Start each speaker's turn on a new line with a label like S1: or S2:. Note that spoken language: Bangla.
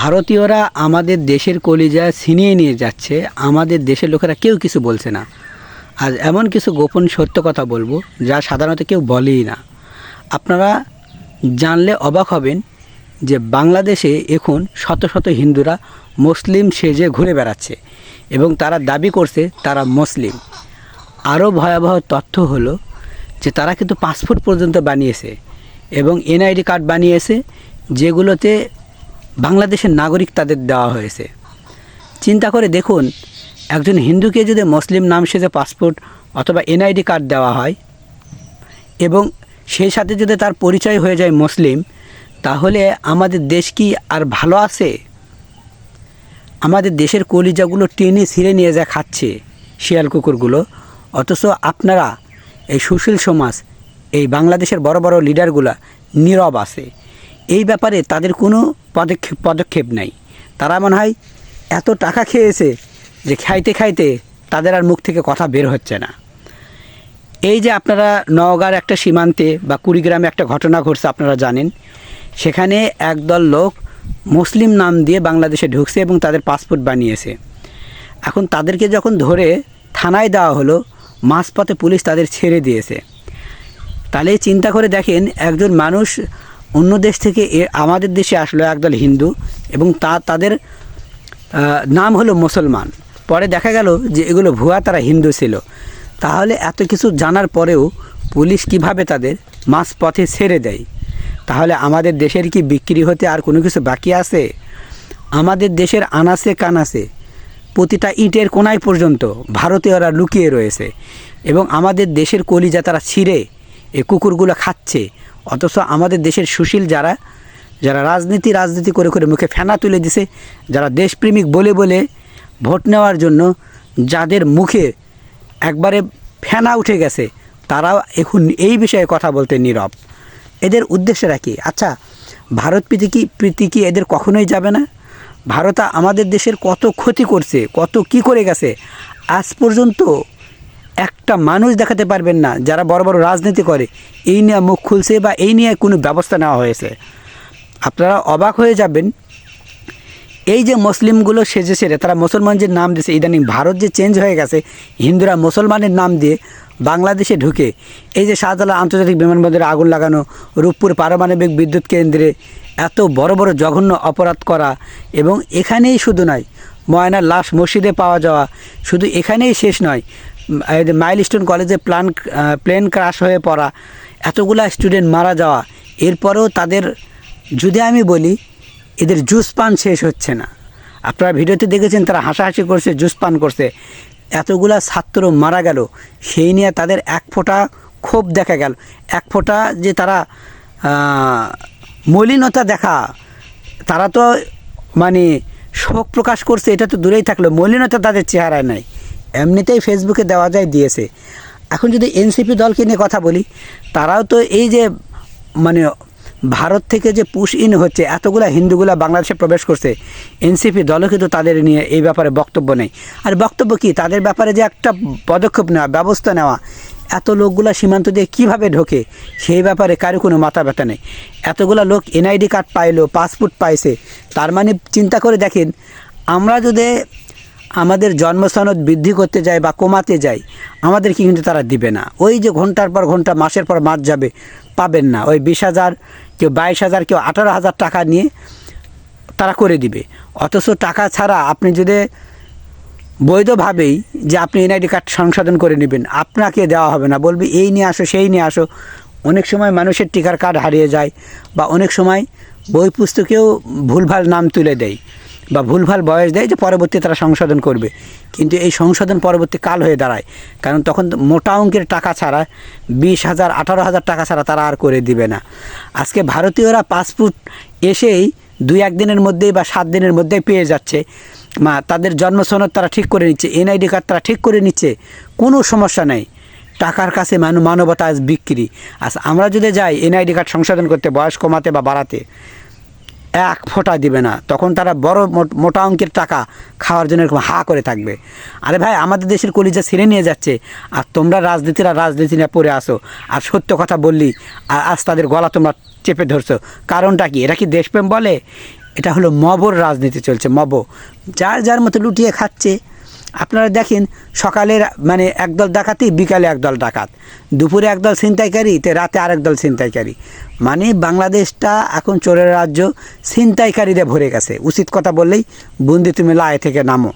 S1: ভারতীয়রা আমাদের দেশের কলিজা ছিনিয়ে নিয়ে যাচ্ছে, আমাদের দেশের লোকেরা কেউ কিছু বলছে না। আজ এমন কিছু গোপন সত্য কথা বলব, যা সাধারণত কেউ বলেই না। আপনারা জানলে অবাক হবেন যে বাংলাদেশে এখন শত শত হিন্দুরা মুসলিম সেজে ঘুরে বেড়াচ্ছে এবং তারা দাবি করছে তারা মুসলিম। আরও ভয়াবহ তথ্য হলো যে তারা কিন্তু পাসপোর্ট পর্যন্ত বানিয়েছে এবং এনআইডি কার্ড বানিয়েছে, যেগুলোতে বাংলাদেশের নাগরিক তাদের দেওয়া হয়েছে। চিন্তা করে দেখুন, একজন হিন্দুকে যদি মুসলিম নাম সেজে পাসপোর্ট অথবা এনআইডি কার্ড দেওয়া হয় এবং সেই সাথে যদি তার পরিচয় হয়ে যায় মুসলিম, তাহলে আমাদের দেশ কি আর ভালো আছে? আমাদের দেশের কলিজাগুলো টেনে ছিঁড়ে নিয়ে যা খাচ্ছে শিয়াল কুকুরগুলো। অথচ আপনারা, এই সুশীল সমাজ, এই বাংলাদেশের বড় বড় লিডারগুলা নীরব আছে। এই ব্যাপারে তাদের কোনো পদক্ষেপ পদক্ষেপ নাই। তারা মনে হয় এত টাকা খেয়েছে যে খাইতে খাইতে তাদের আর মুখ থেকে কথা বের হচ্ছে না। এই যে আপনারা নওগাঁর একটা সীমান্তে বা কুড়িগ্রামে একটা ঘটনা ঘটছে আপনারা জানেন, সেখানে একদল লোক মুসলিম নাম দিয়ে বাংলাদেশে ঢুকছে এবং তাদের পাসপোর্ট বানিয়েছে। এখন তাদেরকে যখন ধরে থানায় দেওয়া হলো, মাঝপথে পুলিশ তাদের ছেড়ে দিয়েছে। তাহলে চিন্তা করে দেখেন একজন মানুষ অন্য দেশ থেকে এ- আমাদের দেশে আসলো একদল হিন্দু এবং তা তাদের নাম হলো মুসলমান। পরে দেখা গেল যে এগুলো ভুয়া, তারা হিন্দু ছিল। তাহলে এত কিছু জানার পরেও পুলিশ কীভাবে তাদের মাঝ পথে ছেড়ে দেয়? তাহলে আমাদের দেশের কি বিক্রি হতে আর কোনো কিছু বাকি আছে? আমাদের দেশের আনাসে কানাসে প্রতিটা ইটের কোনায় পর্যন্ত ভারতীয়রা লুকিয়ে রয়েছে এবং আমাদের দেশের কলিজা তারা ছিঁড়ে এই কুকুরগুলো খাচ্ছে অথচ আমাদের দেশের সুশীল যারা যারা রাজনীতি রাজনীতি করে করে মুখে ফেনা তুলে দিছে, যারা দেশপ্রেমিক বলে বলে ভোট নেওয়ার জন্য যাদের মুখে একবারে ফেনা উঠে গেছে, তারাও এখন এই বিষয়ে কথা বলতে নীরব। এদের উদ্দেশ্যটা কি? আচ্ছা ভারত প্রীতি কি প্রীতি কি এদের কখনোই যাবে না? ভারত আমাদের দেশের কত ক্ষতি করছে, কত কি করে গেছে, আজ পর্যন্ত একটা মানুষ দেখাতে পারবেন না, যারা বড় বড় রাজনীতি করে। এই নিয়ে মুখ খুলছে বা এই নিয়ে কোনো ব্যবস্থা নেওয়া হয়েছে। আপনারা অবাক হয়ে যাবেন। এই যে মুসলিমগুলো সেজে সেরে, তারা মুসলমান যে নাম দিয়েছে, ইদানিং ভারত যে চেঞ্জ হয়ে গেছে, হিন্দুরা মুসলমানের নাম দিয়ে বাংলাদেশে ঢুকে। এই যে শাহজালাল আন্তর্জাতিক বিমানবন্দরে আগুন লাগানো, রূপপুর পারমাণবিক বিদ্যুৎ কেন্দ্রে এত বড় বড় জঘন্য অপরাধ করা, এবং এখানেই শুধু নয়, ময়নার লাশ মসজিদে পাওয়া যাওয়া, শুধু এখানেই শেষ নয় মাইলস্টোন কলেজে প্লান প্লেন ক্রাশ হয়ে পড়া, এতগুলা স্টুডেন্ট মারা যাওয়া, এরপরেও তাদের, যদি আমি বলি, এদের জুস পান শেষ হচ্ছে না। আপনারা ভিডিওতে দেখেছেন, তারা হাসাহাসি করছে জুস পান করছে। এতগুলা ছাত্র মারা গেল, সেই নিয়ে তাদের এক ফোঁটা ক্ষোভ দেখা গেল। এক ফোঁটা যে তারা মলিনতা দেখা, তারা তো মানে শোক প্রকাশ করছে, এটা তো দূরেই থাকল। মলিনতা তাদের চেহারায় নাই। এমনিতেই ফেসবুকে দেওয়া যায় দিয়েছে। এখন যদি এনসিপি দলকে নিয়ে কথা বলি, তারাও তো এই যে মানে ভারত থেকে যে পুশ ইন হচ্ছে, এতগুলা হিন্দুগুলা বাংলাদেশে প্রবেশ করছে এনসিপি দলও কিন্তু তাদের নিয়ে এই ব্যাপারে বক্তব্য নেই। আর বক্তব্য কি? তাদের ব্যাপারে যে একটা পদক্ষেপ নেওয়া, ব্যবস্থা নেওয়া, এত লোকগুলা সীমান্ত দিয়ে কীভাবে ঢোকে, সেই ব্যাপারে কারও কোনো মাথা ব্যথা নেই। এতগুলা লোক এনআইডি কার্ড পাইলো পাসপোর্ট পাইছে, তার মানে চিন্তা করে দেখেন, আমরা যদি আমাদের জন্মস্থানত বৃদ্ধি করতে যায় বা কমাতে যাই আমাদেরকে কিন্তু তারা দিবে না। ওই যে ঘণ্টার পর ঘণ্টা, মাসের পর মাস যাবে, পাবেন না। ওই বিশ হাজার কেউ বাইশ হাজার কেউ আঠারো হাজার টাকা নিয়ে তারা করে দিবে। অথচ টাকা ছাড়া আপনি যদি বৈধভাবেই যে আপনি এনআইডি কার্ড সংশোধন করে নেবেন, আপনাকে দেওয়া হবে না। বলবি, এই নিয়ে আসো, সেই নিয়ে আসো। অনেক সময় মানুষের টিকার কার্ড হারিয়ে যায় বা অনেক সময় বই পুস্তকেও ভুলভাল নাম তুলে দেয়। বা ভুলভাল বয়স দেয় যে পরবর্তী তারা সংশোধন করবে। কিন্তু এই সংশোধন পরবর্তী কাল হয়ে দাঁড়ায়। কারণ তখন মোটা অঙ্কের টাকা ছাড়া, বিশ হাজার, আঠারো হাজার টাকা ছাড়া তারা আর করে দিবে না। আজকে ভারতীয়রা পাসপোর্ট এসেই দুই একদিনের মধ্যেই বা সাত দিনের মধ্যেই পেয়ে যাচ্ছে। মা, তাদের জন্মসনদ তারা ঠিক করে নিচ্ছে, এনআইডি কার্ড তারা ঠিক করে নিচ্ছে, কোনো সমস্যা নেই। টাকার কাছে মানু মানবতা আজ বিক্রি। আজ আমরা যদি যাই, এনআইডি কার্ড সংশোধন করতে, বয়স কমাতে বা বাড়াতে এক ফোঁটা দিবে না। তখন তারা বড় মোট- অঙ্কের টাকা খাওয়ার জন্য এরকম হা করে থাকবে। আরে ভাই, আমাদের দেশের কলিজা ছেড়ে নিয়ে যাচ্ছে। আর তোমরা রাজনীতিরা রাজনীতি নিয়ে পড়ে আসো আর সত্য কথা বললি, আর আজ তাদের গলা তোমরা চেপে ধরছো। কারণটা কি? এরা কি দেশপ্রেম বলে? এটা হলো মবর রাজনীতি চলছে, মব। যার যার মতো লুটিয়ে খাচ্ছে। আপনারা দেখেন, সকালের মানে একদল ডাকাতি, বিকালে একদল ডাকাত। দুপুরে একদল ছিনতাইকারী, তে রাতে আরেক দল ছিনতাইকারী। মানে বাংলাদেশটা এখন চোরের রাজ্য, ছিনতাইকারীরা ভরে গেছে। উচিত কথা বললেই, বন্দি তুমি লায় থেকে নামো।